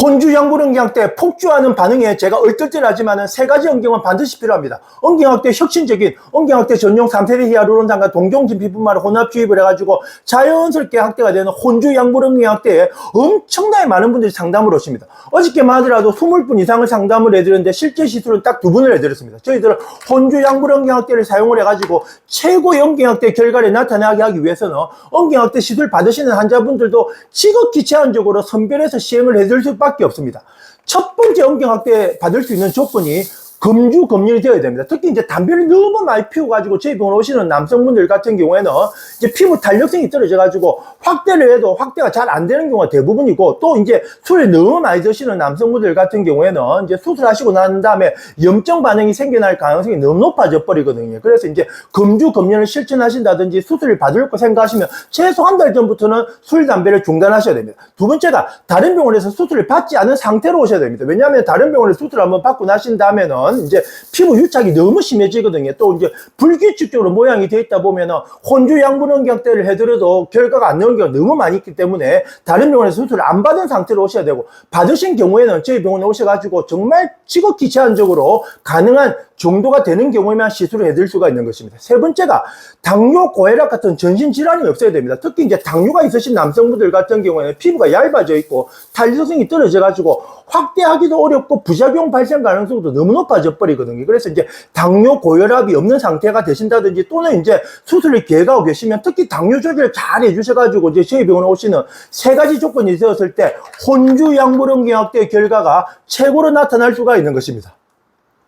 혼주 양부릉경 때 폭주하는 반응에 제가 얼떨떨하지만 세 가지 언경은 반드시 필요합니다. 언경학대 혁신적인 언경학대 전용 3세대 히아루론산과 동종진 피부말을 혼합 주입을 해가지고 자연스럽게 학대가 되는 혼주 양부릉경학대에 엄청나게 많은 분들이 상담을 오십니다. 어저께만 하더라도 20분 이상을 상담을 해드렸는데 실제 시술은 딱 두 분을 해드렸습니다. 저희들은 혼주 양부릉경학대를 사용을 해가지고 최고의 언경학대 결과를 나타나게 하기 위해서는 언경학대 시술 받으시는 환자분들도 지극히 제한적으로 선별해서 시행을 해줄 수 밖에 없습니다. 첫 번째 언경학대 받을 수 있는 조건이 금주 금연이 되어야 됩니다. 특히 이제 담배를 너무 많이 피워가지고 저희 병원 오시는 남성분들 같은 경우에는 이제 피부 탄력성이 떨어져가지고 확대를 해도 확대가 잘 안 되는 경우가 대부분이고 또 이제 술을 너무 많이 드시는 남성분들 같은 경우에는 이제 수술하시고 난 다음에 염증 반응이 생겨날 가능성이 너무 높아져 버리거든요. 그래서 이제 금주 금연을 실천하신다든지 수술을 받을 거 생각하시면 최소 한 달 전부터는 술, 담배를 중단하셔야 됩니다. 두 번째가 다른 병원에서 수술을 받지 않은 상태로 오셔야 됩니다. 왜냐하면 다른 병원에서 수술을 한번 받고 나신 다음에는 이제 피부 유착이 너무 심해지거든요. 또 이제 불규칙적으로 모양이 돼 있다 보면은 혼주 양분 원경대를 해드려도 결과가 안 나오는 경우가 너무 많이 있기 때문에 다른 병원에서 수술을 안 받은 상태로 오셔야 되고 받으신 경우에는 저희 병원에 오셔가지고 정말 지극히 제한적으로 가능한 정도가 되는 경우에만 시술을 해드릴 수가 있는 것입니다. 세 번째가 당뇨, 고혈압 같은 전신 질환이 없어야 됩니다. 특히 이제 당뇨가 있으신 남성분들 같은 경우에는 피부가 얇아져 있고 탄력성이 떨어져 가지고 확대하기도 어렵고 부작용 발생 가능성도 너무 높아져 버리거든요. 그래서 이제 당뇨, 고혈압이 없는 상태가 되신다든지 또는 이제 수술을 계획하고 계시면 특히 당뇨 조절 잘 해주셔가지고 이제 저희 병원에 오시는 세 가지 조건이 되었을 때 혼주 약물원경학대 결과가 최고로 나타날 수가 있는 것입니다.